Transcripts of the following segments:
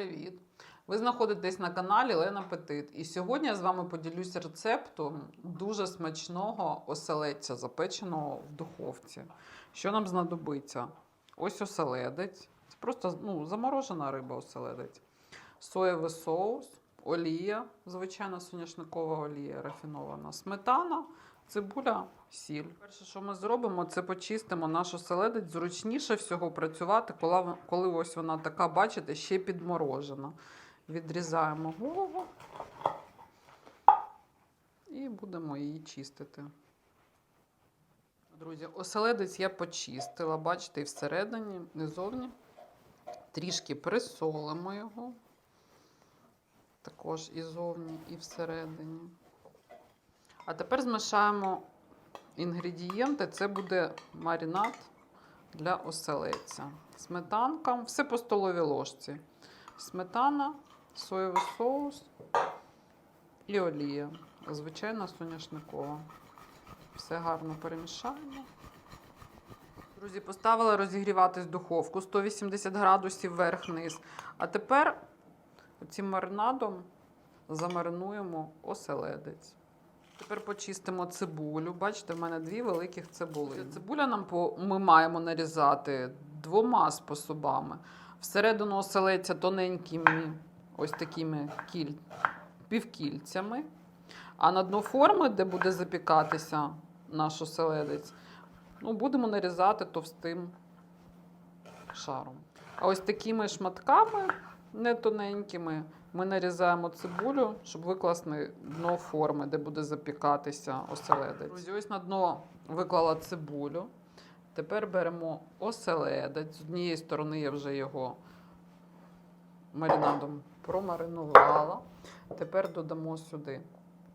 привіт! Ви знаходитесь на каналі Лена Петит. І сьогодні я з вами поділюся рецептом дуже смачного оселедця, запеченого в духовці. Що нам знадобиться? Ось оселедець. Це просто ну, заморожена риба оселедець. Соєвий соус, олія, звичайна соняшникова олія рафінована, сметана, цибуля, сіль. Перше, що ми зробимо, це почистимо наш оселедець. Зручніше всього працювати, коли, коли ось вона така, бачите, ще підморожена. Відрізаємо голову і будемо її чистити. Друзі, оселедець я почистила, бачите, і всередині, і зовні. Трішки присолимо його. Також і зовні, і всередині. А тепер змішаємо інгредієнти. Це буде маринад для оселедця. Сметанка, все по столовій ложці. Сметана, соєвий соус і олія. Звичайна соняшникова. Все гарно перемішаємо. Друзі, поставила розігріватись духовку 180 градусів вверх-вниз. А тепер цим маринадом замаринуємо оселедець. Тепер почистимо цибулю. Бачите, в мене дві великих цибули. Цибуля нам по... ми маємо нарізати двома способами. Всередину оселедця тоненькими, ось такими кіль... півкільцями. А на дно форми, де буде запікатися наш оселедець, ну, будемо нарізати товстим шаром. А ось такими шматками, не тоненькими, ми нарізаємо цибулю, щоб викласти дно форми, де буде запікатися оселедець. Друзі, ось на дно виклала цибулю. Тепер беремо оселедець. З однієї сторони я вже його маринадом промаринувала. Тепер додамо сюди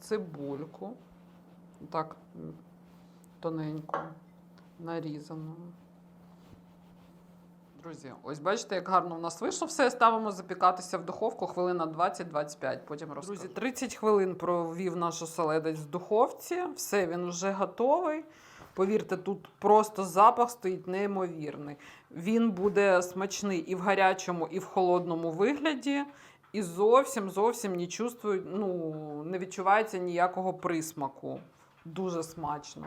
цибульку. Так, тоненьку, нарізану. Друзі, ось бачите, як гарно у нас вийшло. Все ставимо запікатися в духовку хвилина 20-25. Потім розкажу. Друзі, 30 хвилин провів наш оселедець в духовці. Все, він вже готовий. Повірте, тут просто запах стоїть неймовірний. Він буде смачний і в гарячому, і в холодному вигляді. І зовсім зовсім не чувствую, ну, не відчувається ніякого присмаку. Дуже смачно.